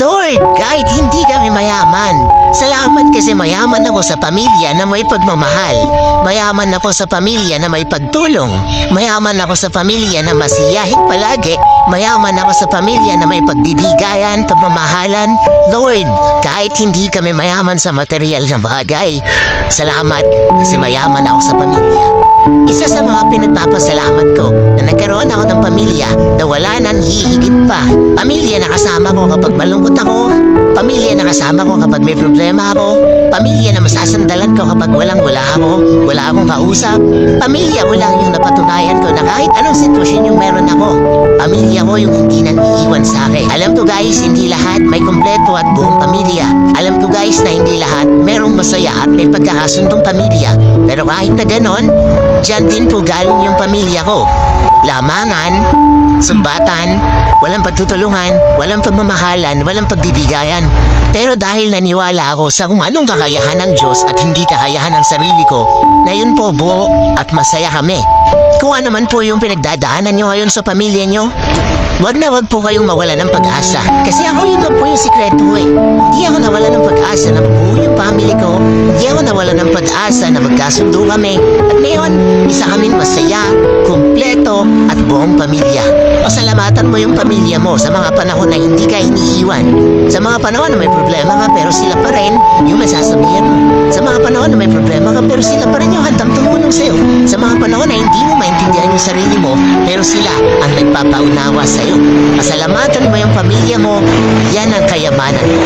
Lord, kahit hindi kami mayaman, salamat kasi mayaman ako sa pamilya na may pagmamahal. Mayaman ako sa pamilya na may pagtulong. Mayaman ako sa pamilya na masiyahin palagi. Mayaman ako sa pamilya na may pagbibigayan, pagmamahalan. Lord, kahit hindi kami mayaman sa material na bagay, salamat kasi mayaman ako sa pamilya. Isa sa mga pinagpapasalamat ko pamilya na wala nang hihigit pa. Pamilya na kasama ko kapag malungkot ako. Pamilya na kasama ko kapag may problema ako. Pamilya na masasandalan ko kapag walang wala ako. Wala akong kausap. Pamilya ko lang yung napatunayan ko na kahit anong sitwasyon yung meron ako. Pamilya ko yung hindi nang iiwan sa akin. Alam ko guys, hindi lahat may kumpleto at buong pamilya. Alam ko guys na hindi lahat merong masaya at may pagkakasundong pamilya. Pero kahit na ganon, dyan din po galing yung pamilya ko. Lamangan, sumbatan, walang pagtutulungan, walang pagmamahalan, walang pagbibigayan. Pero dahil naniwala ako sa kung anong kakayahan ng Diyos at hindi kakayahan ng sarili ko, na yun po buo at masaya kami. Kung ano man po yung pinagdadaanan nyo ngayon sa pamilya nyo, wag na wag po kayong mawala ng pag-asa. Kasi ako yun lang po yung sikreto eh. Hindi ako nawala ng pag-asa na mabuo yung family ko. Hindi ako nawala ng pag-asa na magkasundo kami. At ngayon, isa kaming masaya, at buong pamilya. Pasalamatan mo yung pamilya mo sa mga panahon na hindi ka iniiwan. Sa mga panahon na may problema ka pero sila pa rin yung masasabihan mo. Sa mga panahon na may problema ka pero sila pa rin yung handang tumulong sa'yo. Sa mga panahon na hindi mo maintindihan yung sarili mo pero sila ang nagpapaunawa sa'yo. Pasalamatan mo yung pamilya mo, yan ang kayamanan mo.